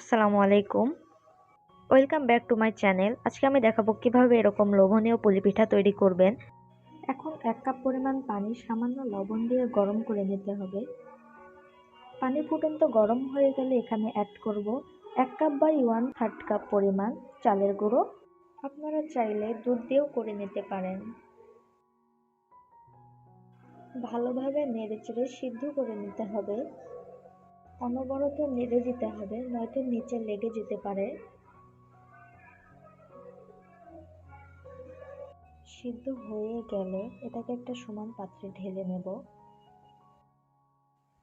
আসসালামু আলাইকুম। Welcome back to my channel আজকে আমি দেখাবো কীভাবে এরকম লোভনীয় পুলি পিঠা তৈরি করবেন। এখন এক কাপ পরিমাণ পানি সামান্য লবণ দিয়ে গরম করে নিতে হবে। পানি ফুটন্ত গরম হয়ে গেলে এখানে অ্যাড করব এক cup by one third cup পরিমাণ চালের গুঁড়ো। আপনারা চাইলে দুধ দিয়েও করে নিতে পারেন। ভালোভাবে নেড়েচেড়ে সিদ্ধ করে নিতে হবে। অনবরত নেড়ে দিতে হবে, নয়তো নিচে লেগে যেতে পারে। সিদ্ধ হয়ে গেলে এটাকে একটা সমান পাত্রে ঢেলে নেব।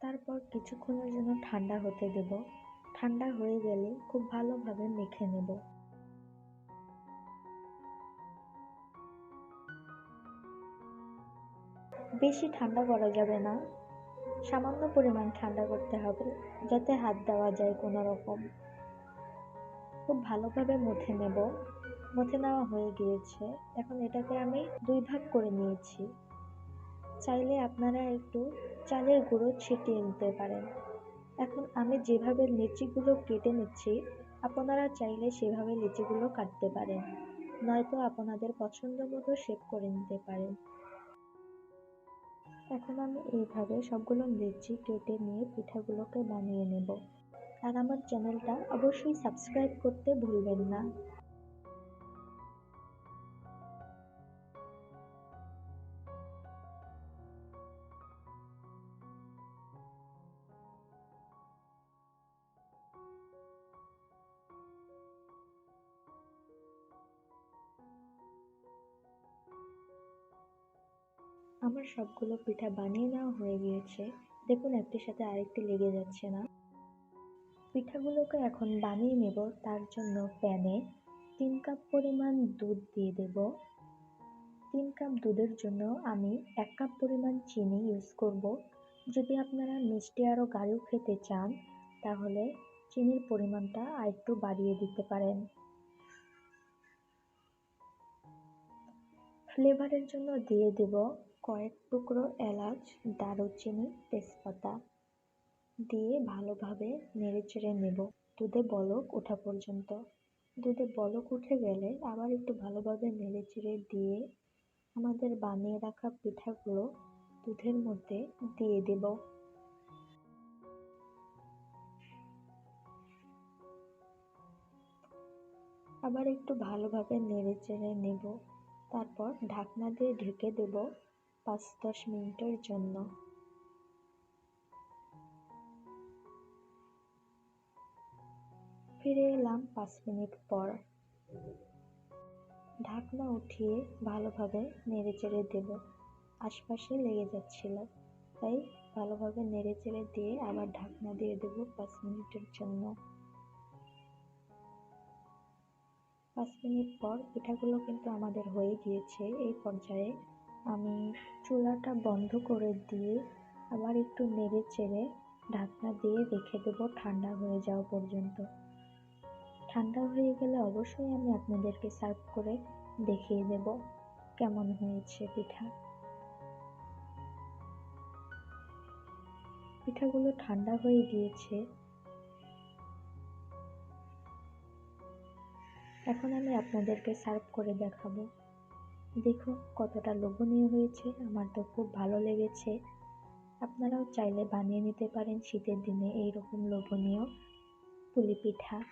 তারপর কিছুক্ষণের জন্য ঠান্ডা হতে দেব। ঠান্ডা হয়ে গেলে খুব ভালোভাবে মেখে নেব। বেশি ঠান্ডা করা যাবে না। সামান্য পরিমাণ ঠান্ডা করতে হবে, যাতে হাত দেওয়া যায় কোনো রকম। খুব ভালোভাবে মুথে নেব। মুথে নেওয়া হয়ে গিয়েছে। এখন এটাকে আমি দুই ভাগ করে নিয়েছি। চাইলে আপনারা একটু চালের গুঁড়ো ছিটিয়ে নিতে পারেন। এখন আমি যেভাবে লিচিগুলো কেটে নিচ্ছি, আপনারা চাইলে সেভাবে লিচিগুলো কাটতে পারেন। নয়তো আপনাদের পছন্দ মতো শেপ করে নিতে পারেন। এখন আমি এইভাবে সবগুলো লিচি কেটে নিয়ে পিঠাগুলোকে বানিয়ে নেব। আর আমার চ্যানেলটা অবশ্যই সাবস্ক্রাইব করতে ভুলবেন না। আমার সবগুলো পিঠা বানিয়ে নেওয়া হয়ে গিয়েছে। দেখুন, একটির সাথে আরেকটি লেগে যাচ্ছে না। পিঠাগুলোকে এখন বানিয়ে নেব। তার জন্য প্যানে তিন কাপ পরিমাণ দুধ দিয়ে দেব। তিন কাপ দুধের জন্য আমি এক কাপ পরিমাণ চিনি ইউজ করব। যদি আপনারা মিষ্টি আরও গাঢ় খেতে চান, তাহলে চিনির পরিমাণটা আরেকটু বাড়িয়ে দিতে পারেন। ফ্লেভারের জন্য দিয়ে দেব কয়েক টুকরো এলাচ, দারুচিনি, তেজপাতা দিয়ে ভালোভাবে নেড়েচেড়ে নেব। দুধে বলক ওঠা পর্যন্ত। দুধে বলক উঠে গেলে আবার একটু ভালোভাবে নেড়েচেড়ে দিয়ে আমাদের বানিয়ে রাখা পিঠাগুলো দুধের মধ্যে দিয়ে দেব। আবার একটু ভালোভাবে নেড়েচেড়ে নেব। তারপর ঢাকনা দিয়ে ঢেকে দেব। পাঁচ দশ মিনিটের জন্য। ফিরে এলাম পাঁচ মিনিট পর। ঢাকনা উঠিয়ে ভালোভাবে নেড়ে চেড়ে দেব। আশপাশে লেগে যাচ্ছিল। তাই ভালোভাবে নেড়ে চেড়ে দিয়ে আবার ঢাকনা দিয়ে দেব পাঁচ মিনিটের জন্য। পাঁচ মিনিট পর পিঠাগুলো কিন্তু আমাদের হয়ে গিয়েছে। এই পর্যায়ে আমি চুলাটা বন্ধ করে দিয়ে আবার একটু নেড়ে চেড়ে ঢাকনা দিয়ে রেখে দেবো, ঠান্ডা হয়ে যাওয়া পর্যন্ত। ঠান্ডা হয়ে গেলে অবশ্যই আমি আপনাদেরকে সার্ভ করে দেখিয়ে দেব কেমন হয়েছে পিঠা। পিঠাগুলো ঠান্ডা হয়ে গিয়েছে। এখন আমি আপনাদেরকে সার্ভ করে দেখাবো। দেখুন, কতটা লোভনীয় হয়েছে। আমার তো খুব ভালো লেগেছে। আপনারাও চাইলে বানিয়ে নিতে পারেন শীতের দিনে এইরকম লোভনীয় পুলি পিঠা।